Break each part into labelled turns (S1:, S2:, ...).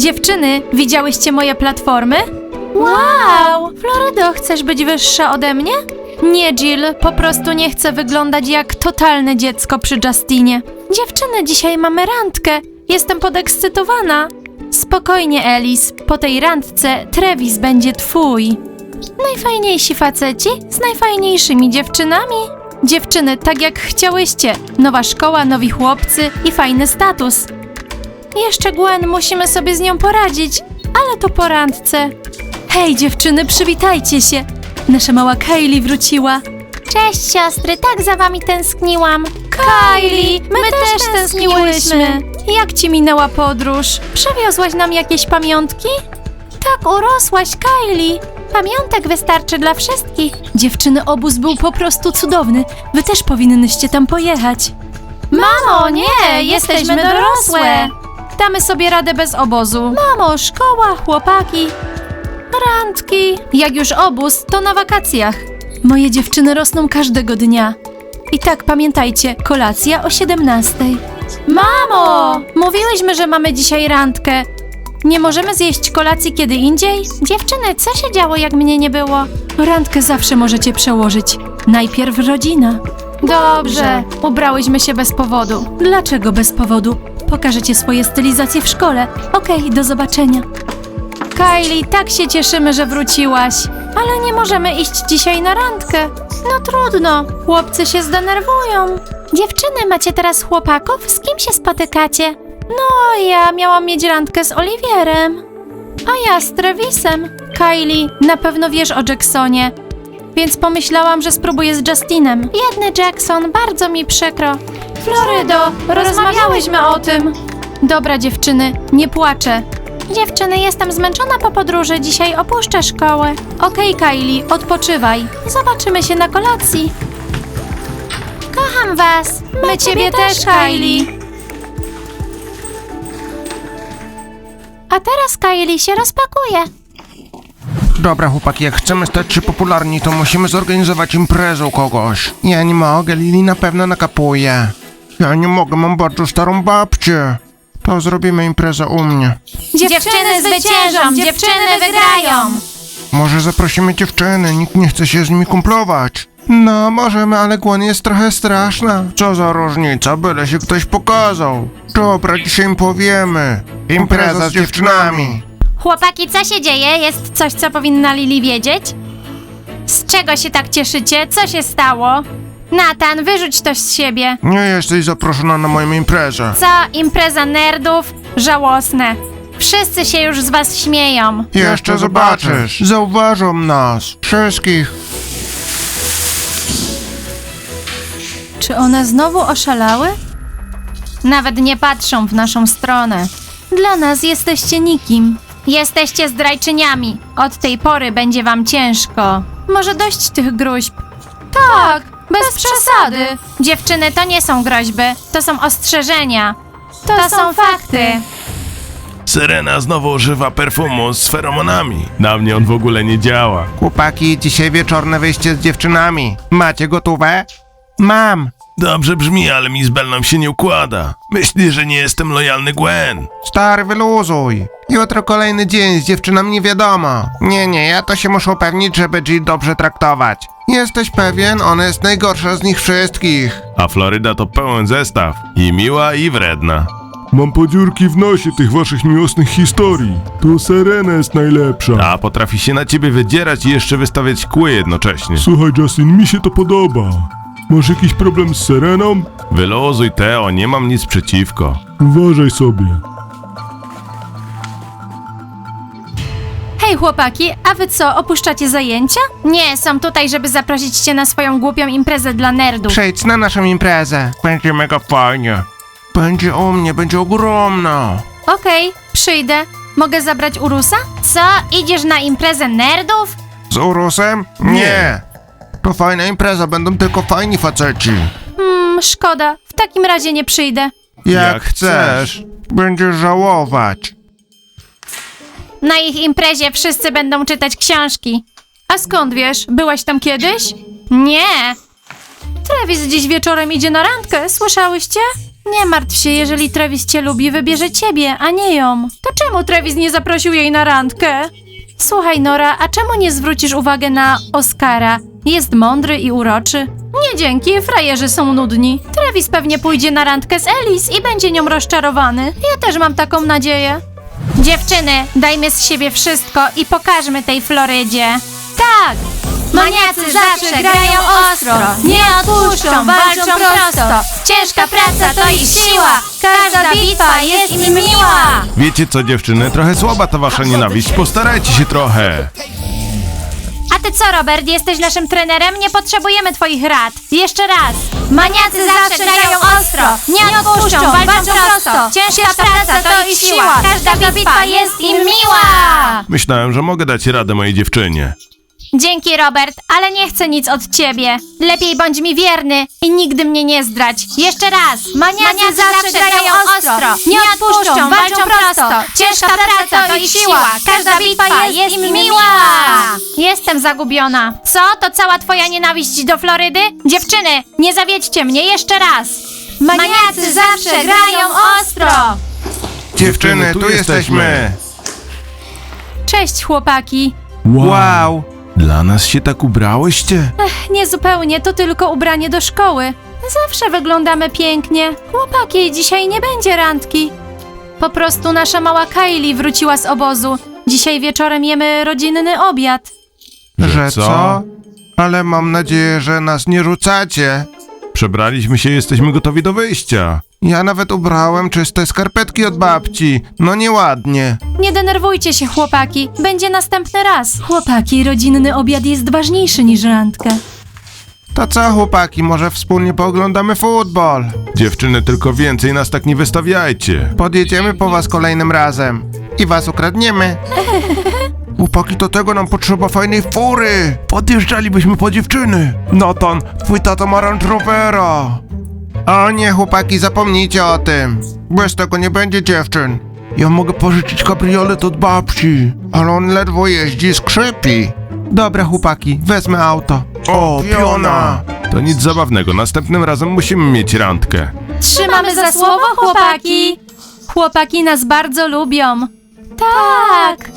S1: Dziewczyny, widziałyście moje platformy? Wow! Florydo, chcesz być wyższa ode mnie? Nie, Jill, po prostu nie chcę wyglądać jak totalne dziecko przy Justinie. Dziewczyny, dzisiaj mamy randkę. Jestem podekscytowana. Spokojnie, Elis. Po tej randce Travis będzie twój. Najfajniejsi faceci z najfajniejszymi dziewczynami. Dziewczyny, tak jak chciałyście. Nowa szkoła, nowi chłopcy i fajny status. Jeszcze Gwen, musimy sobie z nią poradzić, ale to po randce. Hej dziewczyny, przywitajcie się. Nasza mała Kylie wróciła. Cześć siostry, tak za wami tęskniłam. Kylie, my, też tęskniłyśmy. Jak ci minęła podróż? Przewiozłaś nam jakieś pamiątki? Tak, urosłaś, Kylie. Pamiątek wystarczy dla wszystkich. Dziewczyny, obóz był po prostu cudowny. Wy też powinnyście tam pojechać. Mamo, nie, jesteśmy dorosłe. Damy sobie radę bez obozu. Mamo, szkoła, chłopaki, randki. Jak już obóz, to na wakacjach. Moje dziewczyny rosną każdego dnia. I tak pamiętajcie, kolacja o 17. Mamo! Mówiłyśmy, że mamy dzisiaj randkę. Nie możemy zjeść kolacji kiedy indziej? Dziewczyny, co się działo, jak mnie nie było? Randkę zawsze możecie przełożyć. Najpierw rodzina. Dobrze. Ubrałyśmy się bez powodu. Dlaczego bez powodu? Pokażecie swoje stylizacje w szkole. Okej, do zobaczenia. Kylie, tak się cieszymy, że wróciłaś. Ale nie możemy iść dzisiaj na randkę. No trudno, chłopcy się zdenerwują. Dziewczyny, macie teraz chłopaków? Z kim się spotykacie? No, ja miałam mieć randkę z Oliwierem. A ja z Travisem. Kylie, na pewno wiesz o Jacksonie. Więc pomyślałam, że spróbuję z Justinem. Biedny Jackson, bardzo mi przykro. Florydo, rozmawiałyśmy o tym. Dobra, dziewczyny, nie płaczę. Dziewczyny, jestem zmęczona po podróży, dzisiaj opuszczę szkołę. Okej, Kylie, odpoczywaj. Zobaczymy się na kolacji. Kocham was. My, ciebie, też, Kylie. A teraz Kylie się rozpakuje.
S2: Dobra chłopaki, jak chcemy stać się popularni, to musimy zorganizować imprezę u kogoś. Ja nie mogę, Lili na pewno nakapuje. Ja nie mogę, mam bardzo starą babcię. To zrobimy imprezę u mnie.
S1: Dziewczyny zwyciężą, dziewczyny wygrają.
S2: Może zaprosimy dziewczyny, nikt nie chce się z nimi kumplować. No, możemy, ale Gwen jest trochę straszna. Co za różnica, byle się ktoś pokazał. Dobra, dzisiaj im powiemy. Impreza z dziewczynami.
S1: Chłopaki, co się dzieje? Jest coś, co powinna Lili wiedzieć? Z czego się tak cieszycie? Co się stało? Natan, wyrzuć to z siebie.
S2: Nie jesteś zaproszona na moją imprezę.
S1: Co? Impreza nerdów? Żałosne. Wszyscy się już z was śmieją.
S2: Jeszcze zobaczysz. Zauważą nas. Wszystkich.
S1: Czy one znowu oszalały? Nawet nie patrzą w naszą stronę. Dla nas jesteście nikim. Jesteście zdrajczyniami. Od tej pory będzie wam ciężko. Może dość tych gruźb. Tak, bez, przesady. Dziewczyny, to nie są groźby, to są ostrzeżenia. To, są fakty.
S3: Syrena znowu używa perfumu z feromonami. Na mnie on w ogóle nie działa.
S2: Chłopaki, dzisiaj wieczorne wyjście z dziewczynami. Macie gotowe? Mam.
S3: Dobrze brzmi, ale mi z Belną się nie układa. Myśli, że nie jestem lojalny Gwen.
S2: Stary, wyluzuj. Jutro kolejny dzień, z dziewczynami nie wiadomo. Nie, nie, ja to się muszę upewnić, żeby Jill dobrze traktować. Jesteś pewien? Ona jest najgorsza z nich wszystkich.
S3: A Floryda to pełen zestaw. I miła, i wredna.
S4: Mam podziurki w nosie tych waszych miłosnych historii. To Serena jest najlepsza.
S3: A potrafi się na ciebie wydzierać i jeszcze wystawiać kły jednocześnie.
S4: Słuchaj, Justin, mi się to podoba. Masz jakiś problem z Sereną?
S3: Wyluzuj, Teo, nie mam nic przeciwko.
S4: Uważaj sobie.
S1: Hej chłopaki, a wy co, opuszczacie zajęcia? Nie, są tutaj, żeby zaprosić cię na swoją głupią imprezę dla nerdów.
S2: Przejdź na naszą imprezę. Będzie mega fajnie. Będzie u mnie, będzie ogromna.
S1: Okej, przyjdę. Mogę zabrać Urusa? Co? Idziesz na imprezę nerdów?
S2: Z Urusem? Nie. To fajna impreza, będą tylko fajni faceci.
S1: Hmm, szkoda. W takim razie nie przyjdę.
S2: Jak,
S3: Jak
S2: chcesz. Będziesz żałować.
S1: Na ich imprezie wszyscy będą czytać książki. A skąd wiesz? Byłaś tam kiedyś? Nie. Travis dziś wieczorem idzie na randkę, słyszałyście? Nie martw się, jeżeli Travis cię lubi, wybierze ciebie, a nie ją. To czemu Travis nie zaprosił jej na randkę? Słuchaj, Nora, a czemu nie zwrócisz uwagę na Oscara? Jest mądry i uroczy. Nie dzięki, frajerzy są nudni. Travis pewnie pójdzie na randkę z Alice i będzie nią rozczarowany. Ja też mam taką nadzieję. Dziewczyny, dajmy z siebie wszystko i pokażmy tej Florydzie. Tak! Maniacy zawsze grają ostro, nie odpuszczą, walczą prosto. Ciężka praca to ich siła, każda bitwa jest im miła.
S3: Wiecie co, dziewczyny? Trochę słaba ta wasza nienawiść. Postarajcie się trochę.
S1: A ty co, Robert, jesteś naszym trenerem? Nie potrzebujemy twoich rad. Jeszcze raz. Maniacy zawsze grają ostro, nie odpuszczą, walczą prosto. Ciężka praca to ich siła, każda bitwa jest im miła.
S3: Myślałem, że mogę dać radę mojej dziewczynie.
S1: Dzięki, Robert, ale nie chcę nic od ciebie. Lepiej bądź mi wierny i nigdy mnie nie zdradź. Jeszcze raz. Maniacy, zawsze grają ostro, nie odpuszczą, walczą prosto. Ciężka praca to ich siła, każda bitwa jest im miła. Jestem zagubiona. Co? To cała twoja nienawiść do Florydy? Dziewczyny, nie zawiedźcie mnie jeszcze raz. Maniacy zawsze grają ostro.
S2: Dziewczyny, tu jesteśmy.
S1: Cześć, chłopaki.
S2: Wow.
S3: Dla nas się tak ubrałyście?
S1: Nie zupełnie, to tylko ubranie do szkoły. Zawsze wyglądamy pięknie. Chłopaki, dzisiaj nie będzie randki. Po prostu nasza mała Kylie wróciła z obozu. Dzisiaj wieczorem jemy rodzinny obiad.
S2: Że co? Ale mam nadzieję, że nas nie rzucacie.
S3: Przebraliśmy się, jesteśmy gotowi do wyjścia.
S2: Ja nawet ubrałem czyste skarpetki od babci. No nieładnie.
S1: Nie denerwujcie się, chłopaki. Będzie następny raz. Chłopaki, rodzinny obiad jest ważniejszy niż randka.
S2: To co, chłopaki, może wspólnie pooglądamy futbol?
S3: Dziewczyny, tylko więcej nas tak nie wystawiajcie.
S2: Podjedziemy po was kolejnym razem. I was ukradniemy. Chłopaki, do tego nam potrzeba fajnej fury. Podjeżdżalibyśmy po dziewczyny. Noton, twój tato ma Range Rovera. O nie, chłopaki, zapomnijcie o tym. Bez tego nie będzie dziewczyn. Ja mogę pożyczyć kabriolet od babci, ale on ledwo jeździ, skrzypi. Dobra, chłopaki, wezmę auto. O, piona!
S3: To nic zabawnego, następnym razem musimy mieć randkę.
S1: Trzymamy za słowo, chłopaki. Chłopaki nas bardzo lubią. Tak.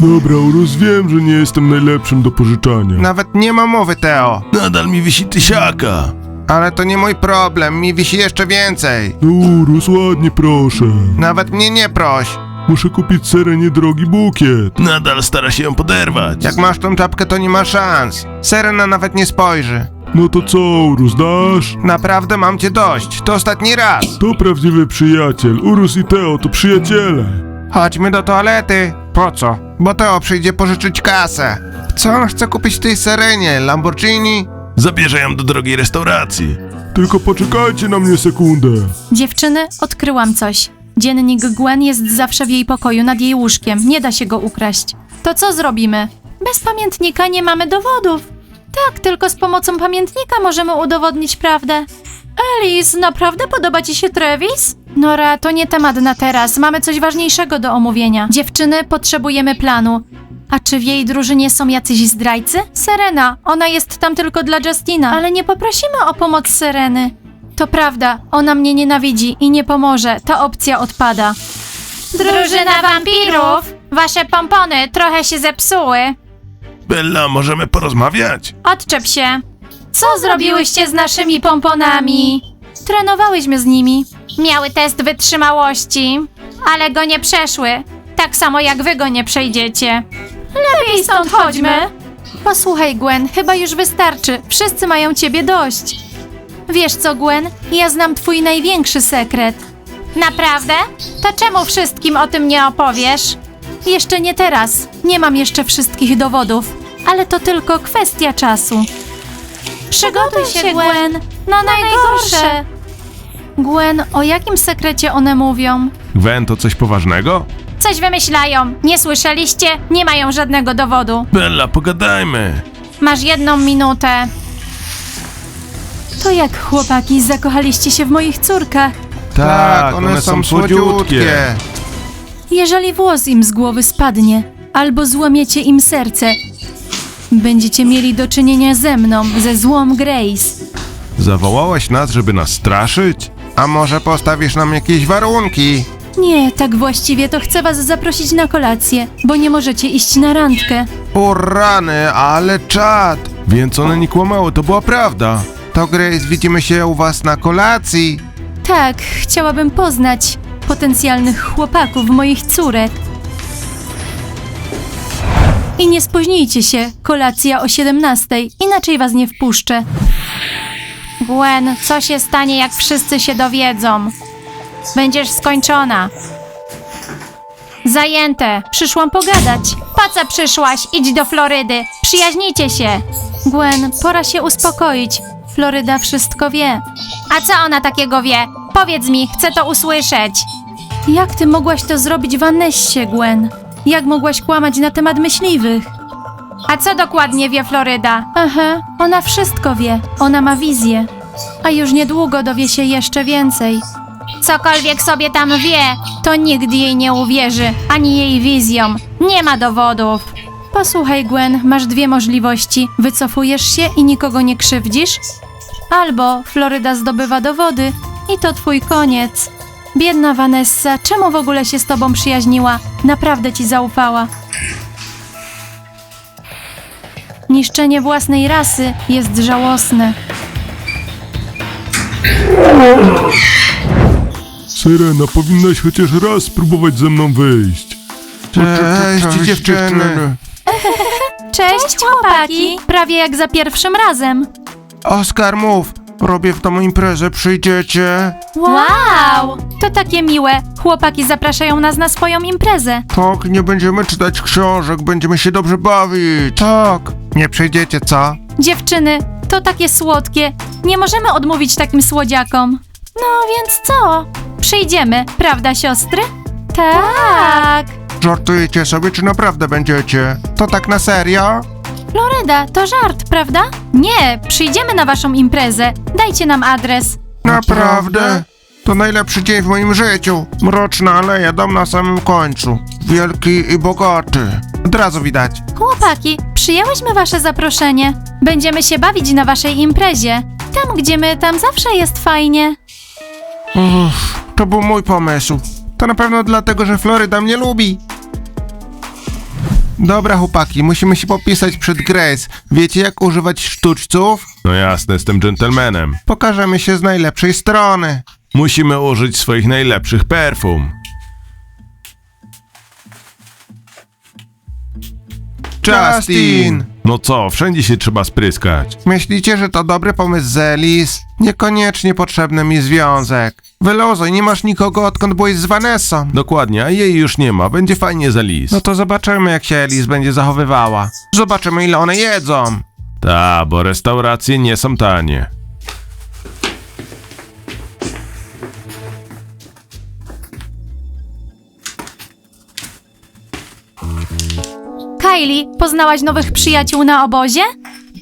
S4: Dobra, Urus, wiem, że nie jestem najlepszym do pożyczania.
S2: Nawet nie ma mowy, Teo.
S3: Nadal mi wisi tysiaka.
S2: Ale to nie mój problem, mi wisi jeszcze więcej.
S4: No, Urus, ładnie proszę.
S2: Nawet mnie nie proś.
S4: Muszę kupić serenie drogi bukiet.
S3: Nadal stara się ją poderwać.
S2: Jak masz tą czapkę, to nie ma szans. Serena nawet nie spojrzy.
S4: No to co, Urus, dasz?
S2: Naprawdę mam cię dość. To ostatni raz.
S4: To prawdziwy przyjaciel. Urus i Teo to przyjaciele.
S2: Chodźmy do toalety. Po co? Bo Teo przyjdzie pożyczyć kasę. Co on chce kupić w tej Serenie? Lamborghini?
S3: Zabierze ją do drogiej restauracji.
S4: Tylko poczekajcie na mnie sekundę.
S1: Dziewczyny, odkryłam coś. Dziennik Gwen jest zawsze w jej pokoju nad jej łóżkiem. Nie da się go ukraść. To co zrobimy? Bez pamiętnika nie mamy dowodów. Tak, tylko z pomocą pamiętnika możemy udowodnić prawdę. Alice, naprawdę podoba ci się Travis? Nora, to nie temat na teraz. Mamy coś ważniejszego do omówienia. Dziewczyny, potrzebujemy planu. A czy w jej drużynie są jacyś zdrajcy? Serena, ona jest tam tylko dla Justina. Ale nie poprosimy o pomoc Sereny. To prawda, ona mnie nienawidzi i nie pomoże. Ta opcja odpada. Drużyna wampirów! Wasze pompony trochę się zepsuły.
S3: Bella, możemy porozmawiać?
S1: Odczep się. Co zrobiłyście z naszymi pomponami? Trenowałyśmy z nimi. Miały test wytrzymałości, ale go nie przeszły. Tak samo jak wy go nie przejdziecie. Lepiej stąd chodźmy. Posłuchaj, Gwen, chyba już wystarczy. Wszyscy mają ciebie dość. Wiesz co, Gwen? Ja znam twój największy sekret. Naprawdę? To czemu wszystkim o tym nie opowiesz? Jeszcze nie teraz. Nie mam jeszcze wszystkich dowodów, ale to tylko kwestia czasu. Przygotuj się, Gwen, na najgorsze. Gwen, o jakim sekrecie one mówią?
S3: Gwen, to coś poważnego?
S1: Coś wymyślają. Nie słyszeliście? Nie mają żadnego dowodu.
S3: Bella, pogadajmy.
S1: Masz jedną minutę. To jak chłopaki zakochaliście się w moich córkach?
S2: Tak, one, są słodziutkie.
S1: Jeżeli włos im z głowy spadnie, albo złamiecie im serce, będziecie mieli do czynienia ze mną, ze złą Grace.
S3: Zawołałaś nas, żeby nas straszyć?
S2: A może postawisz nam jakieś warunki?
S1: Nie, tak właściwie to chcę was zaprosić na kolację, bo nie możecie iść na randkę.
S2: O rany, ale czad!
S3: Więc one nie kłamały, to była prawda.
S2: To Grace, widzimy się u was na kolacji.
S1: Tak, chciałabym poznać potencjalnych chłopaków moich córek. I nie spóźnijcie się, kolacja o 17, inaczej was nie wpuszczę. Gwen, co się stanie, jak wszyscy się dowiedzą? Będziesz skończona. Zajęte, przyszłam pogadać. Po co przyszłaś? Idź do Florydy. Przyjaźnijcie się. Gwen, pora się uspokoić. Floryda wszystko wie. A co ona takiego wie? Powiedz mi, chcę to usłyszeć. Jak ty mogłaś to zrobić Vanessie, Gwen? Jak mogłaś kłamać na temat myśliwych? A co dokładnie wie Floryda? Aha, ona wszystko wie. Ona ma wizję. A już niedługo dowie się jeszcze więcej. Cokolwiek sobie tam wie, to nikt jej nie uwierzy, ani jej wizjom. Nie ma dowodów. Posłuchaj, Gwen, masz dwie możliwości. Wycofujesz się i nikogo nie krzywdzisz? Albo Floryda zdobywa dowody i to twój koniec. Biedna Vanessa, czemu w ogóle się z tobą przyjaźniła? Naprawdę ci zaufała. Niszczenie własnej rasy jest żałosne.
S4: Syrena, powinnaś chociaż raz spróbować ze mną wyjść.
S2: Cześć, dziewczyny.
S1: Cześć, chłopaki! Prawie jak za pierwszym razem.
S2: Oskar, mów. Robię w domu imprezę, przyjdziecie?
S1: Wow! To takie miłe. Chłopaki zapraszają nas na swoją imprezę.
S2: Tak, nie będziemy czytać książek, będziemy się dobrze bawić. Tak. Nie przyjdziecie, co?
S1: Dziewczyny, to takie słodkie. Nie możemy odmówić takim słodziakom. No więc co? Przyjdziemy, prawda, siostry? Tak.
S2: Żartujecie sobie, czy naprawdę będziecie? To tak na serio?
S1: Floryda, to żart, prawda? Nie, przyjdziemy na waszą imprezę. Dajcie nam adres.
S2: Naprawdę? To najlepszy dzień w moim życiu. Mroczna aleja, dom na samym końcu. Wielki i bogaty. Od razu widać.
S1: Chłopaki, przyjęłyśmy wasze zaproszenie. Będziemy się bawić na waszej imprezie. Tam, gdzie my, tam zawsze jest fajnie.
S2: Uff, to był mój pomysł. To na pewno dlatego, że Floryda mnie lubi. Dobra, chłopaki, musimy się popisać przed Grace. Wiecie, jak używać sztuczców?
S3: No jasne, jestem dżentelmenem.
S2: Pokażemy się z najlepszej strony.
S3: Musimy użyć swoich najlepszych perfum.
S2: Justin!
S3: No co, wszędzie się trzeba spryskać.
S2: Myślicie, że to dobry pomysł z Elis? Niekoniecznie potrzebny mi związek. Wyluzuj, nie masz nikogo, odkąd byłeś z Vanessą.
S3: Dokładnie, a jej już nie ma, będzie fajnie za lis.
S2: No to zobaczymy, jak się Elis będzie zachowywała. Zobaczymy, ile one jedzą.
S3: Ta, bo restauracje nie są tanie.
S1: Kylie, poznałaś nowych przyjaciół na obozie?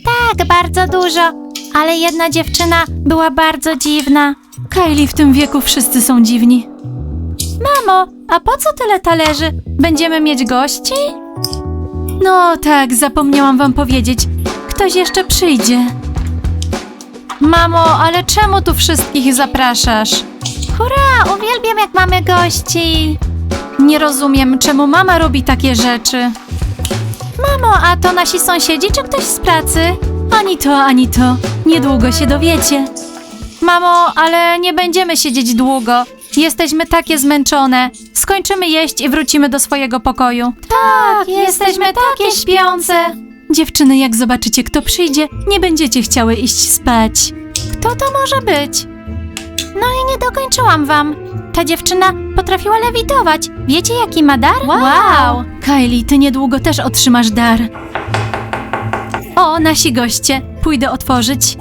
S1: Tak, bardzo dużo, ale jedna dziewczyna była bardzo dziwna. Kylie, w tym wieku wszyscy są dziwni. Mamo, a po co tyle talerzy? Będziemy mieć gości? No tak, zapomniałam wam powiedzieć. Ktoś jeszcze przyjdzie. Mamo, ale czemu tu wszystkich zapraszasz? Hurra, uwielbiam jak mamy gości. Nie rozumiem, czemu mama robi takie rzeczy. Mamo, a to nasi sąsiedzi czy ktoś z pracy? Ani to, ani to. Niedługo się dowiecie. Mamo, ale nie będziemy siedzieć długo. Jesteśmy takie zmęczone. Skończymy jeść i wrócimy do swojego pokoju. Tak, jesteśmy takie śpiące. Dziewczyny, jak zobaczycie, kto przyjdzie, nie będziecie chciały iść spać. Kto to może być? No i nie dokończyłam wam. Ta dziewczyna potrafiła lewitować. Wiecie, jaki ma dar? Wow! Kylie, ty niedługo też otrzymasz dar. O, nasi goście. Pójdę otworzyć.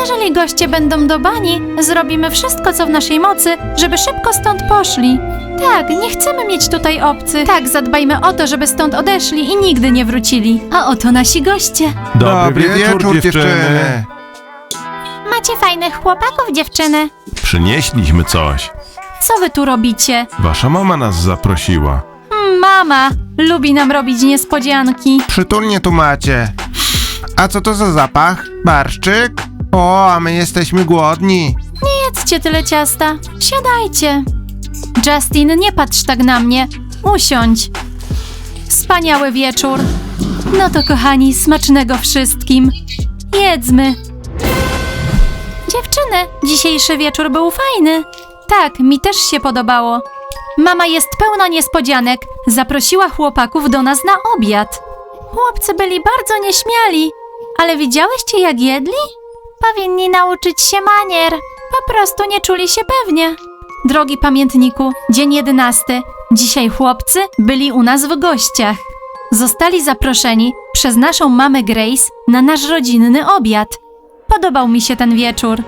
S1: Jeżeli goście będą do bani, zrobimy wszystko, co w naszej mocy, żeby szybko stąd poszli. Tak, nie chcemy mieć tutaj obcych. Tak, zadbajmy o to, żeby stąd odeszli i nigdy nie wrócili. A oto nasi goście. Macie fajnych chłopaków, dziewczyny.
S3: Przynieśliśmy coś.
S1: Co wy tu robicie?
S3: Wasza mama nas zaprosiła.
S1: Mm, Mama lubi nam robić niespodzianki.
S2: Przytulnie tu macie. A co to za zapach? Barszczyk? O, a my jesteśmy głodni.
S1: Jedzcie tyle ciasta. Siadajcie. Justin, nie patrz tak na mnie. Usiądź. Wspaniały wieczór. No to kochani, smacznego wszystkim. Jedzmy. Dziewczyny, dzisiejszy wieczór był fajny. Tak, mi też się podobało. Mama jest pełna niespodzianek. Zaprosiła chłopaków do nas na obiad. Chłopcy byli bardzo nieśmiali. Ale widziałyście jak jedli? Powinni nauczyć się manier. Po prostu nie czuli się pewnie. Drogi pamiętniku, dzień jedenasty. Dzisiaj chłopcy byli u nas w gościach. Zostali zaproszeni przez naszą mamę Grace na nasz rodzinny obiad. Podobał mi się ten wieczór.